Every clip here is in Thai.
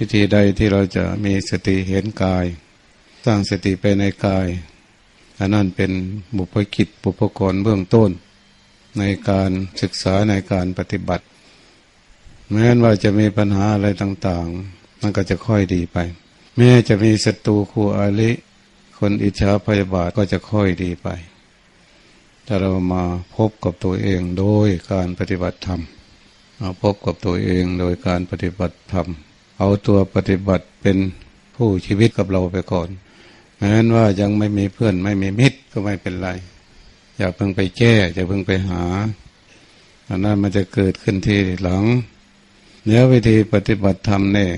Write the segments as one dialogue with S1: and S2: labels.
S1: วิธีใดที่เราจะมีสติเห็นกาย สร้างสติไปในกายอันนั้นเป็นบุพกิจบุพกรเบื้องต้น ในการศึกษาในการปฏิบัติ แม้ว่าจะมีปัญหาอะไรต่างๆ มันก็จะค่อยดีไป แม้จะมีศัตรูคู่อาลิ คนอิจฉาพยาบาทก็จะค่อยดีไปถ้าเรามาพบกับตัวเองโดยการปฏิบัติธรรมมาพบกับตัวเองโดยการปฏิบัติธรรม เอาตัวปฏิบัติเป็นผู้ชีวิตกับเราไปก่อนแม้นว่ายังไม่มีเพื่อนไม่มีมิตรก็ไม่เป็นไร อย่าเพิ่งไปแก้อย่าเพิ่งไปหาอันนั้นมันจะเกิดขึ้นที่หลังเนื้อวิธีปฏิบัติธรรมแน่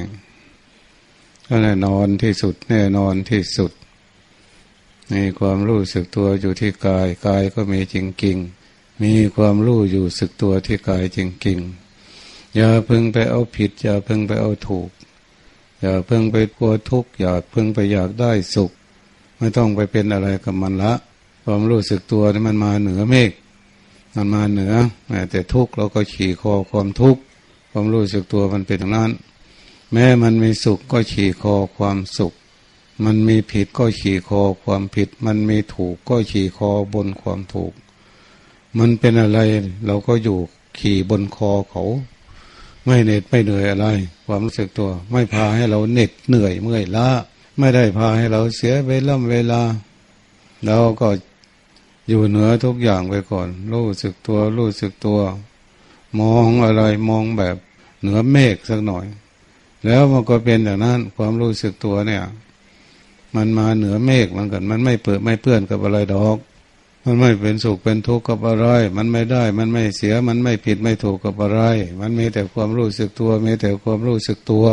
S1: ก็แน่นอนที่สุดแน่นอนที่สุดมีความรู้สึกตัวอยู่ที่กายกายก็มีจริงจริงมีความรู้อยู่สึกตัวที่กายจริงจริง อย่าเพิ่งไปเอาผิด อย่าเพิ่งไปเอาถูก อย่าเพิ่งไปกลัวทุกข์อย่าเพิ่งไปอยากได้สุข ไม่ต้องไปเป็นอะไรกับมันละความรู้สึกตัวนี่มันมาเหนือเมฆมันมาเหนือแต่ทุกข์เราก็ขี่คอความทุกข์ความรู้สึกตัวมันเป็นอย่างนั้น แม้มันมีสุขก็ขี่คอความสุข มันมีผิดก็ขี่คอความผิด มันมีถูกก็ขี่คอบนความถูก มันเป็นอะไรเราก็อยู่ขี่บนคอเขา ไม่เหน็ดไม่เหนื่อยอะไร ความรู้สึกตัว ไม่พาให้เราเหน็ดเหนื่อยเมื่อยล้าไม่ได้พาให้เราเสียเวลาเวลา เราก็อยู่เหนือทุกอย่างไปก่อน รู้สึกตัวรู้สึกตัว มองอะไรมองแบบเหนือเมฆสักหน่อย แล้วมันก็เป็นอย่างนั้นความรู้สึกตัวเนี่ย มันมาเหนือเมฆมันกันมันไม่เปิดไม่เพื่อนกับอะไรดอก มันไม่เป็นสุขเป็นทุกข์กับอะไร มันไม่ได้ มันไม่เสีย มันไม่ผิดไม่ถูกกับอะไร มันมีแต่ความรู้สึกตัว มีแต่ความรู้สึกตัว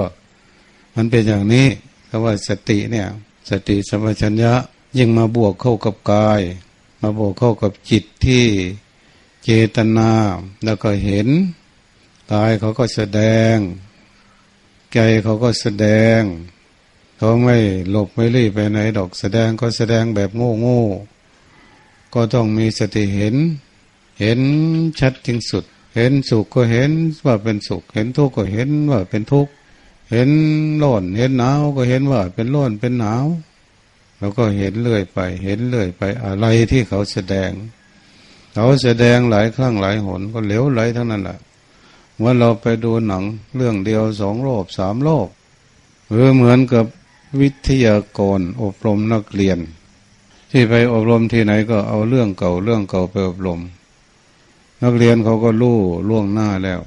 S1: มันเป็นอย่างนี้คำว่าสติเนี่ย สติสัมปชัญญะยิ่งมาบวกเข้ากับกาย มาบวกเข้ากับจิตที่เจตนา แล้วก็เห็นกายเขาก็แสดง ใจเขาก็แสดง เขาไม่หลบไม่รีบไปไหนดอกแสดงก็แสดงแบบโง่โง่ ก็ต้องมีสติเห็น เห็นชัดจริงสุด เห็นสุขก็เห็นว่าเป็นสุข เห็นทุกข์ก็เห็นว่าเป็นทุกข์ เห็นร้อน เห็นหนาวก็เห็นว่าเป็นร้อนเป็นหนาวเราก็เห็นเรื่อยไป เห็นเรื่อยไปอะไรที่เขาแสดง เขาแสดงหลายครั้งหลายหนก็เหลวไหลทั้งนั้นแหละเมื่อเราไปดูหนังเรื่องเดียวสองรอบสามรอบหรือเหมือนกับวิทยากรอบรมนักเรียน ที่ไปอบรมที่ไหนก็เอาเรื่องเก่าเรื่องเก่าไปอบรม นักเรียนเขาก็รู้ล่วงหน้าแล้ว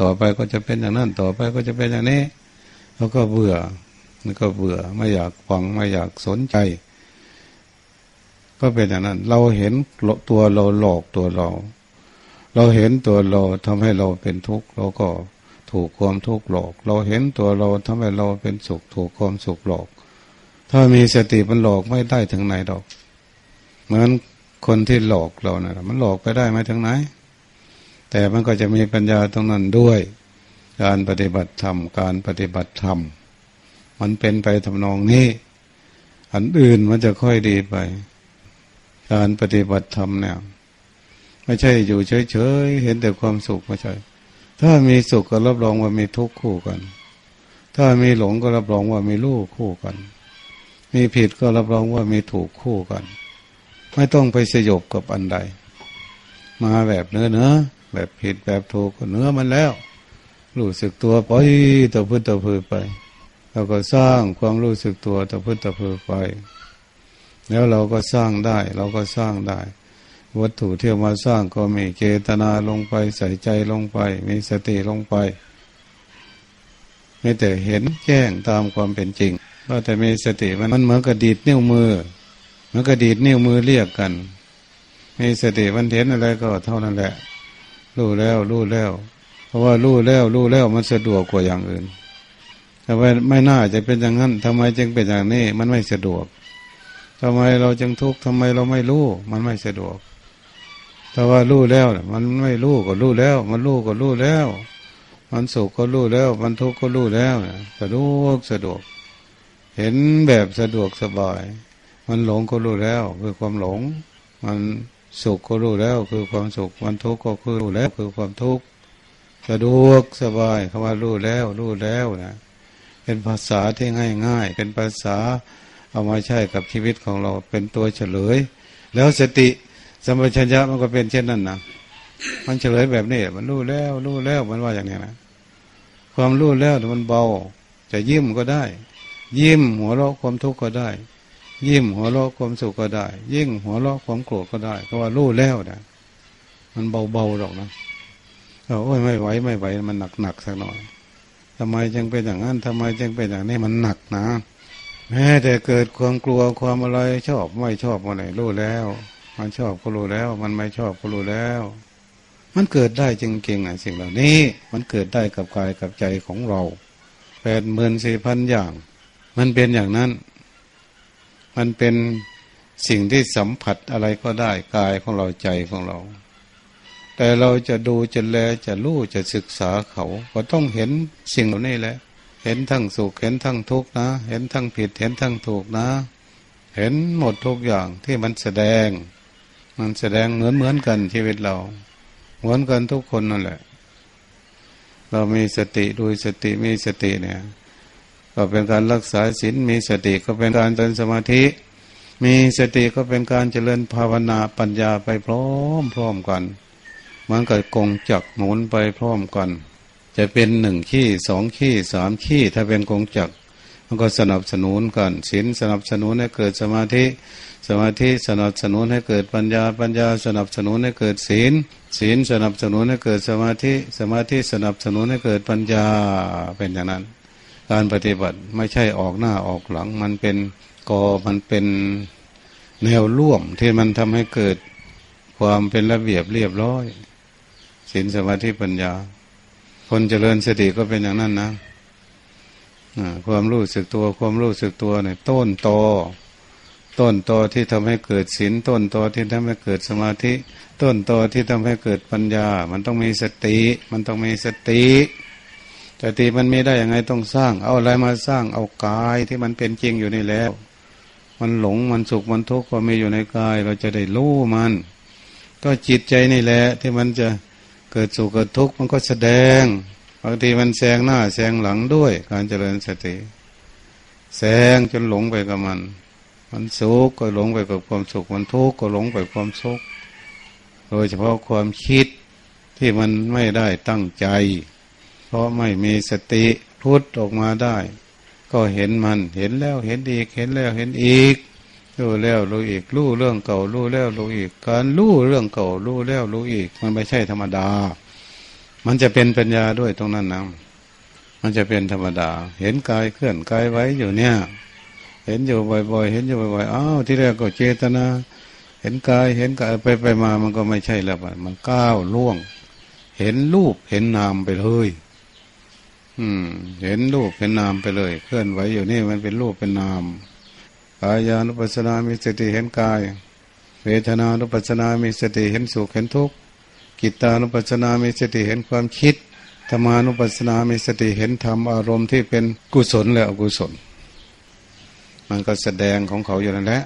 S1: ต่อไปก็จะเป็นอย่างนั้นต่อไปก็จะเป็นอย่างนี้เขาก็เบื่อมันก็เบื่อไม่อยากฟังไม่อยากสนใจ ก็เป็นอย่างนั้น เราเห็นตัวเราหลอกตัวเรา เราเห็นตัวเราทำให้เราเป็นทุกข์เราก็ถูกความทุกข์หลอก เราเห็นตัวเราทำให้เราเป็นสุข ถูกความสุขหลอก ถ้ามีสติมันหลอกไม่ได้ถึงไหนดอก เหมือนคนที่หลอกเรานะ่ะมันหลอกไปได้ไหมถึงไหน แต่มันก็จะมีปัญญาตรงนั้นด้วย การปฏิบัติธรรมการปฏิบัติธรรมมันเป็นไปทำนองนี้อันอื่นมันจะค่อยดีไป การปฏิบัติธรรมเนี่ยไม่ใช่อยู่เฉยๆเห็นแต่ความสุขไม่ใช่ ถ้ามีสุขก็รับรองว่ามีทุกข์คู่กัน ถ้ามีหลงก็รับรองว่ามีลูกคู่กัน มีผิดก็รับรองว่ามีถูกคู่กัน ไม่ต้องไปสยบกับอันใด มาแบบเนื้อเนื้อแบบผิดแบบถูกก็เนื้อมันแล้ว รู้สึกตัวปล่อยตัวพื้นตัวพื้นไปเราก็สร้างความรู้สึกตัวตัวพื้นตัวพื้นไป แล้วเราก็สร้างได้ เราก็สร้างได้ วัตถุที่มาสร้างก็มีเจตนาลงไปใส่ใจลงไป มีสติลงไปไม่แต่เห็นแจ้งตามความเป็นจริง ก็แต่มีสติมันมันเหมือนกระดีดนิ้วมือเหมือนกระดีดนิ้วมือเรียกกันมีสติมันเห็นอะไรก็เท่านั้นแหละ รู้แล้วรู้แล้ว เพราะว่ารู้แล้วรู้แล้วมันสะดวกกว่าอย่างอื่นทำไมไม่น่าจะเป็นอย่างนั้นทำไมจึงเป็นอย่างนี้ มันไม่สะดวกทำไมเราจึงทุกข์ทำไมเราไม่รู้ มันไม่สะดวกถ้าว่ารู้แล้วมันไม่รู้ก็รู้แล้ว มันรู้ก็รู้แล้ว มันสุขก็รู้แล้ว มันทุกข์ก็รู้แล้วสะดวกสะดวก เห็นแบบสะดวกสบาย มันหลงก็รู้แล้ว คือความหลง มันสุขก็รู้แล้ว คือความสุข มันทุกข์ก็คือรู้แล้ว คือความทุกข์สะดวกสบายคำว่ารู้แล้วรู้แล้วนะเป็นภาษาที่ง่ายง่ายเป็นภาษาเอามาใช้กับชีวิตของเราเป็นตัวเฉลย แล้วสติสัมัชัญญะมันก็เป็นเช่นนั้นนะมันเฉลยแบบนี้มันรู้แล้วรู้แล้วมันว่าอย่างนี้นะความรู้แล้วมันเบา จะยิ้มก็ได้ ยิ้มหัวเราะความทุกข์ก็ได้ ยิ้มหัวเราะความสุขก็ได้ ยิ่งหัวเราะความโกรธก็ได้เพราะว่ารู้แล้วนะมันเบาๆหรอกนะโอ้ยไม่ไหวไม่ไหวมันหนักๆสักหน่อยทำไมจึงเป็นอย่างนั้นทำไมจึงเป็นอย่างนี้มันหนักนะแม้แต่เกิดความกลัวความอะไรชอบไม่ชอบอะไรรู้แล้ว มันชอบก็รู้แล้ว มันไม่ชอบก็รู้แล้ว มันเกิดได้จริงๆอะสิ่งเหล่านี้ มันเกิดได้กับกายกับใจของเราแปดหมื่นสี่พันอย่าง มันเป็นอย่างนั้น มันเป็นสิ่งที่สัมผัสอะไรก็ได้กายของเราใจของเรา แต่เราจะดูจะแลจะรู้จะศึกษาเขา ก็ต้องเห็นสิ่งเหล่านี้แหละ เห็นทั้งสุขเห็นทั้งทุกข์นะ เห็นทั้งผิดเห็นทั้งถูกนะ เห็นหมดทุกอย่างที่มันแสดง มันแสดงเหมือนเหมือนกันชีวิตเรา เหมือนกันทุกคนนั่นแหละ เรามีสติดูสติมีสติเนี่ย ก็เป็นการรักษาศีลมีสติก็เป็นการเจริญสมาธิ มีสติก็เป็นการเจริญภาวนาปัญญาไปพร้อมพร้อมกันมันก็กงจักหมุนไปพร้อมกัน จะเป็นหนึ่งขี้สองขี้สามขี้ถ้าเป็นกงจักมันก็สนับสนุนกันศีลสนับสนุนให้เกิดสมาธิ สมาธิสนับสนุนให้เกิดปัญญา ปัญญาสนับสนุนให้เกิดศีล ศีลสนับสนุนให้เกิดสมาธิ สมาธิสนับสนุนให้เกิดปัญญาเป็นอย่างนั้น การปฏิบัติไม่ใช่ออกหน้าออกหลัง มันเป็นกอมันเป็นแนวร่วมที่มันทำให้เกิดความเป็นระเบียบเรียบร้อยศีลสมาธิปัญญา คนเจริญสติก็เป็นอย่างนั้นนะความรู้สึกตัวความรู้สึกตัวเนี่ยต้นตอต้นตอที่ทำให้เกิดศีลต้นตอที่ทำให้เกิดสมาธิ ต้นตอที่ทำให้เกิดปัญญา มันต้องมีสติ มันต้องมีสติ สติมันไม่ได้ยังไงต้องสร้าง เอาอะไรมาสร้างเอากายที่มันเป็นจริงอยู่นี่แล้ว มันหลงมันสุขมันทุกข์ก็มีอยู่ในกาย เราจะได้รู้มัน ก็จิตใจนี่แหละ ที่มันจะเกิดสุขเกิดทุกข์มันก็แสดงบางทีมันแซงหน้าแซงหลังด้วย การเจริญสติแซงจนหลงไปกับมัน มันสุขก็หลงไปกับความสุข มันทุกข์ก็หลงไปความทุกข์โดยเฉพาะความคิดที่มันไม่ได้ตั้งใจ ราะไม่มีสติพุทออกมาได้ ก็เห็นมันเห็นแล้วเห็นอีก เห็นแล้วเห็นอีกรู้แล้วรู้อีกรู้เรื่องเก่ารู้แล้วรู้อีก การรู้เรื่องเก่ารู้แล้วรู้อีก มันไม่ใช่ธรรมดา มันจะเป็นปัญญาด้วยตรงนั้นนะมันจะเป็นธรรมดา เห็นกายเคลื่อนกายไว้อยู่เนี่ย เห็นอยู่บ่อยๆ เห็นอยู่บ่อยๆอ้าวที่แรกก็เจตนา เห็นกายเห็นกายไปไปมามันก็ไม่ใช่แล้วมันก้าวล่วง เห็นรูปเห็นนามไปเลย อืม เห็นรูปเห็นนามไปเลย เคลื่อนไหวอยู่นี่มันเป็นรูปเป็นนามกายานุปัสสนามีสติเห็นกาย เวทนานุปัสสนามีสติเห็นสุขเห็นทุกข์กิตานุปัสสนามีสติเห็นความคิดธรรมานุปัสสนามีสติเห็นธรรมอารมณ์ที่เป็นกุศลและอกุศล มันก็แสดงของเขาอยู่นั่นแหละ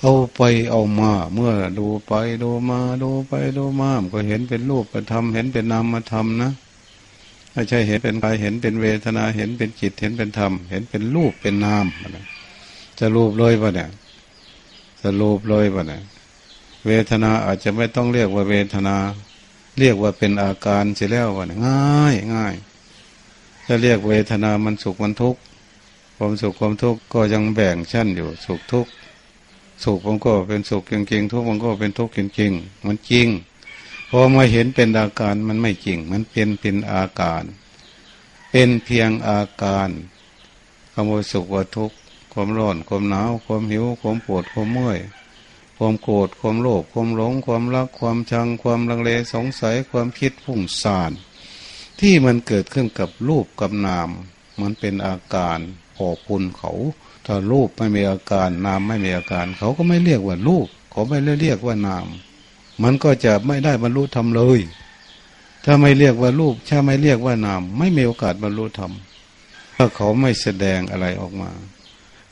S1: เอาไปเอามา เมื่อดูไปดูมาดูไปดูมามก็เห็นเป็นรูปธรรมเห็นเป็นนามธรรมนะ ไม่ใช่เห็นเป็นกายเห็นเป็นเวทนาเห็นเป็นจิตเห็นเป็นธรรม เห็นเป็นรูปเป็นนามจะรูปเลยปะเนี่ยจะรูปเลยปะเนี่ยเวทนาอาจจะไม่ต้องเรียกว่าเวทนา เรียกว่าเป็นอาการเสียแล้ววะเนี่ยง่ายง่ายจะเรียกเวทนามันสุขมันทุกข์ความสุขความทุกข์ก็ยังแบ่งชั้นอยู่สุขทุกข์สุขมันก็เป็นสุขจริงๆทุกข์มันก็เป็นทุกข์จริงๆมันจริง พอมาเห็นเป็นอาการมันไม่จริง มันเป็นเป็นอาการ เป็นเพียงอาการคว่าสุขคว่าทุกข์ความร้อนความหนาวความหิวความปวดความเมื่อยความโกรธความโลภความหลงความรักความชัง ความลังเลสงสัยความคิดพุ่งสานที่มันเกิดขึ้นกับรูปกับนาม มันเป็นอาการพอคุณเขา ถ้ารูปไม่มีอาการนามไม่มีอาการ เขาก็ไม่เรียกว่ารูปเขาไม่เรียกว่านาม มันก็จะไม่ได้บรรลุธรรมเลย ถ้าไม่เรียกว่ารูปถ้าไม่เรียกว่านาม ไม่มีโอกาสบรรลุธรรมถ้าเขาไม่แสดงอะไรออกมา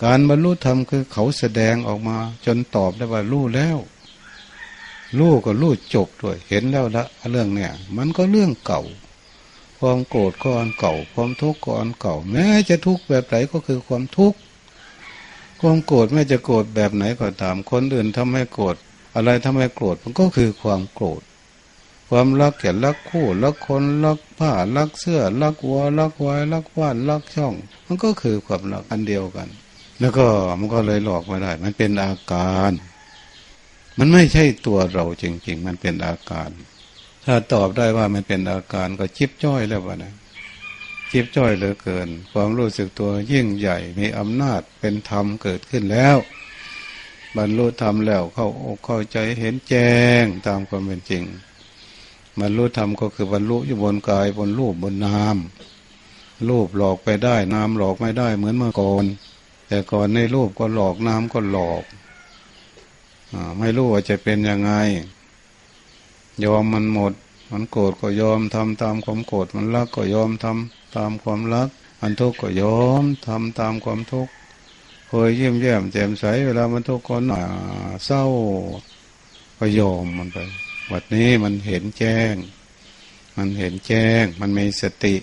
S1: การบรรลุธรรมคือเขาแสดงออกมา จนตอบได้ว่ารู้แล้วรู้ก็รู้จบด้วย เห็นแล้วละเรื่องเนี่ย มันก็เรื่องเก่า ความโกรธก็อันเก่า ความทุกข์ก็อันเก่า แม้จะทุกข์แบบไหนก็คือความทุกข์ความโกรธแม้จะโกรธแบบไหนก็ตาม คนอื่นทำให้โกรธ อะไรทำให้โกรธมันก็คือความโกรธ ความรักแก่รักคู่รักคนรักผ้ารักเสื้อรักวัวรักควายรักบ้านรักช่อง มันก็คือความรักอันเดียวกัน แล้วก็มันก็เลยหลอกไม่ได้ มันเป็นอาการ มันไม่ใช่ตัวเราจริง ๆ มันเป็นอาการ ถ้าตอบได้ว่ามันเป็นอาการก็จิบจ้อยแล้ววะนะจิบจ้อยเหลือเกิน ความรู้สึกตัวยิ่งใหญ่มีอำนาจเป็นธรรมเกิดขึ้นแล้ว บรรลุธรรมแล้วเข้าอกเข้าใจเห็นแจ้งตามความเป็นจริงบรรลุธรรมก็คือบรรลุอยู่บนกายบนรูปบนนามรูปหลอกไปได้นามหลอกไม่ได้เหมือนเมื่อก่อน แต่ก่อนในรูปก็หลอกนามก็หลอกอไม่รู้ว่าจะเป็นยังไง ยอมมันหมด มันโกรธก็ยอมทำตามความโกรธมันรักก็ยอมทำตามความรักมันทุกข์ก็ยอมทำตามความทุกข์ ยเยี่ยมแย้มแจ่มใสเวลามันทุกข์ก็หนาเศร้าก็ยอมมันไปวัดนี้มันเห็นแจ้ง มันเห็นแจ้ง มันมีสติ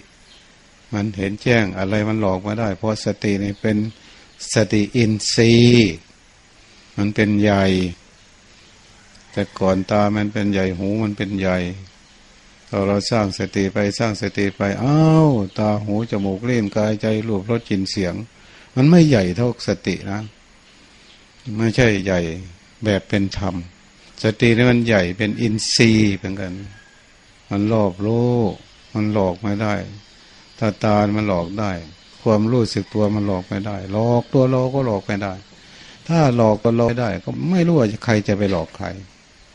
S1: มันเห็นแจ้งอะไรมันหลอกมาได้ เพราะสตินี่เป็นสติอินทรีย์มันเป็นใหญ่ แต่ก่อนตามันเป็นใหญ่หูมันเป็นใหญ่พอเราสร้างสติไปสร้างสติไปอ้าวตาหูจมูกเล่นกายใจรูปรสกลิ่นเสียง มันไม่ใหญ่เท่าสตินะ ไม่ใช่ใหญ่แบบเป็นธรรม สตินี่มันใหญ่เป็นอินทรีย์เป็นกัน มันรอบโลก มันหลอกไม่ได้ถ้าตามันหลอกได้ ความรู้สึกตัวมันหลอกไม่ได้ หลอกตัวเราก็หลอกไม่ได้ ถ้าหลอกตัวเราได้ ก็ไม่รู้ว่าใครจะไปหลอกใคร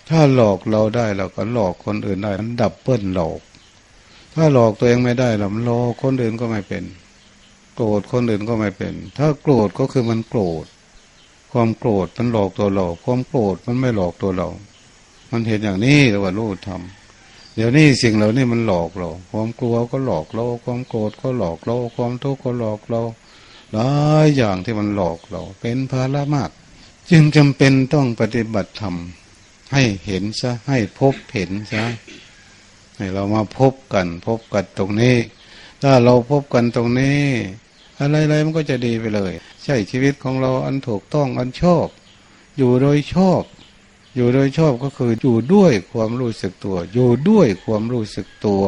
S1: ถ้าหลอกเราได้เราก็หลอกคนอื่นได้มันดับเบิลหลอก ถ้าหลอกตัวเองไม่ได้เราหลอกคนอื่นก็ไม่เป็น โกรธคนอื่นก็ไม่เป็น ถ้าโกรธก็คือมันโกรธ ความโกรธมันหลอกตัวเรา ความโกรธมันไม่หลอกตัวเรา มันเห็นอย่างนี้แล้วว่ารู้ทำเดี๋ยวนี้สิ่งเหล่านี้มันหลอกเรา ความกลัวก็หลอกเรา ความโกรธก็หลอกเรา ความทุกข์ก็หลอกเรา หลายอย่างที่มันหลอกเรา เป็นภาระมาก จึงจำเป็นต้องปฏิบัติธรรมให้เห็นซะ ให้พบเห็นซะ ให้เรามาพบกัน พบกันตรงนี้ ถ้าเราพบกันตรงนี้ อะไรๆมันก็จะดีไปเลย ใช่ชีวิตของเราอันถูกต้องอันชอบ อยู่โดยชอบ อยู่โดยชอบก็คืออยู่ด้วยความรู้สึกตัว อยู่ด้วยความรู้สึกตัว